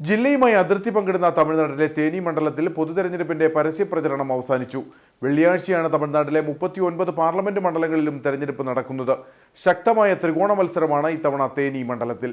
ജില്ലയുമായി അതിർത്തി പങ്കിടുന്ന തമിഴ്നാട്ടിലെ തേനി മണ്ഡലത്തിൽ പൊതുതെരഞ്ഞെടുപ്പിന്റെ പരസ്യ പ്രചരണം അവസാനിച്ചു. വെള്ളിയാഴ്ചയാണ് തമിഴ്നാട്ടിലെ മുപ്പത്തി ഒൻപത് പാർലമെന്റ് മണ്ഡലങ്ങളിലും തെരഞ്ഞെടുപ്പ് നടക്കുന്നത്. ശക്തമായ ത്രികോണ മത്സരമാണ് ഇത്തവണ തേനി മണ്ഡലത്തിൽ.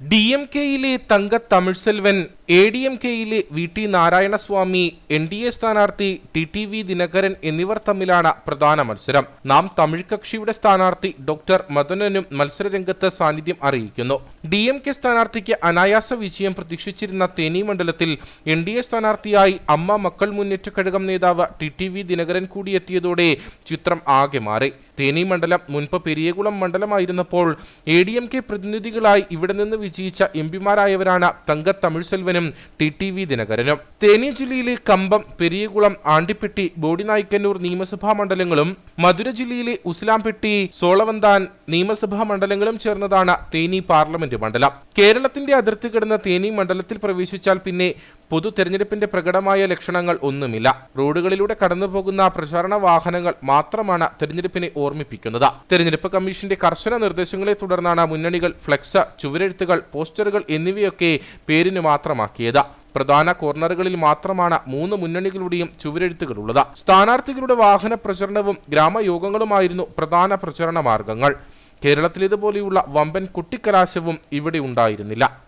ഡി എം കെയിലെ Thanga Tamilselvan A D M കെയിലെ V T Narayanaswamy N D A സ്ഥാനാർത്ഥി ടി ടി വി ദിനകരൻ എന്നിവർ തമ്മിലാണ് പ്രധാന മത്സരം. നാം തമിഴ് കക്ഷിയുടെ സ്ഥാനാർത്ഥി ഡോക്ടർ മദനനും മത്സരരംഗത്ത് സാന്നിധ്യം അറിയിക്കുന്നു. ഡി എം കെ സ്ഥാനാർത്ഥിക്ക് അനായാസ വിജയം പ്രതീക്ഷിച്ചിരുന്ന തേനി മണ്ഡലത്തിൽ എൻ ഡി എ സ്ഥാനാർത്ഥിയായി അമ്മ മക്കൾ മുന്നേറ്റ കഴകം നേതാവ് ടി ടി വി ദിനകരൻ കൂടിയെത്തിയതോടെ ചിത്രം ആകെ മാറി. തേനി മണ്ഡലം മുൻപ് പെരിയകുളം മണ്ഡലമായിരുന്നപ്പോൾ എ ഡി എം കെ പ്രതിനിധികളായി ഇവിടെ നിന്ന് വിജയിച്ച എം പിമാരായവരാണ് തങ്ക തമിഴ്സെൽവനും ടി ടി വി ദിനകരനും. തേനി ജില്ലയിലെ കമ്പം പെരിയകുളം ആണ്ടിപ്പെട്ടി ബോഡിനായ്ക്കന്നൂർ നിയമസഭാ മണ്ഡലങ്ങളും മധുര ജില്ലയിലെ ഉസ്ലാംപെട്ടി സോളവന്താൻ നിയമസഭാ മണ്ഡലങ്ങളും ചേർന്നതാണ് തേനി പാർലമെന്റ് മണ്ഡലം. കേരളത്തിന്റെ അതിർത്തി കിടന്ന തേനി മണ്ഡലത്തിൽ പ്രവേശിച്ചാൽ പിന്നെ പൊതു തെരഞ്ഞെടുപ്പിന്റെ പ്രകടമായ ലക്ഷണങ്ങൾ ഒന്നുമില്ല. റോഡുകളിലൂടെ കടന്നുപോകുന്ന പ്രചാരണ വാഹനങ്ങൾ മാത്രമാണ് തെരഞ്ഞെടുപ്പിനെ ഓർമ്മിപ്പിക്കുന്നത്. തെരഞ്ഞെടുപ്പ് കമ്മീഷന്റെ കർശന നിർദ്ദേശങ്ങളെ തുടർന്നാണ് മുന്നണികൾ ഫ്ലെക്സ് ചുവരെഴുത്തുകൾ പോസ്റ്ററുകൾ എന്നിവയൊക്കെ പേരിന് മാത്രമാക്കിയത്. പ്രധാന കോർണറുകളിൽ മാത്രമാണ് മൂന്ന് മുന്നണികളുടെയും ചുവരെഴുത്തുകളുള്ളത്. സ്ഥാനാർത്ഥികളുടെ വാഹന പ്രചരണവും ഗ്രാമയോഗങ്ങളുമായിരുന്നു പ്രധാന പ്രചരണ മാർഗങ്ങൾ. കേരളത്തിലേതുപോലെയുള്ള വമ്പൻ കുട്ടിക്കലാശവും ഇവിടെ ഉണ്ടായിരുന്നില്ല.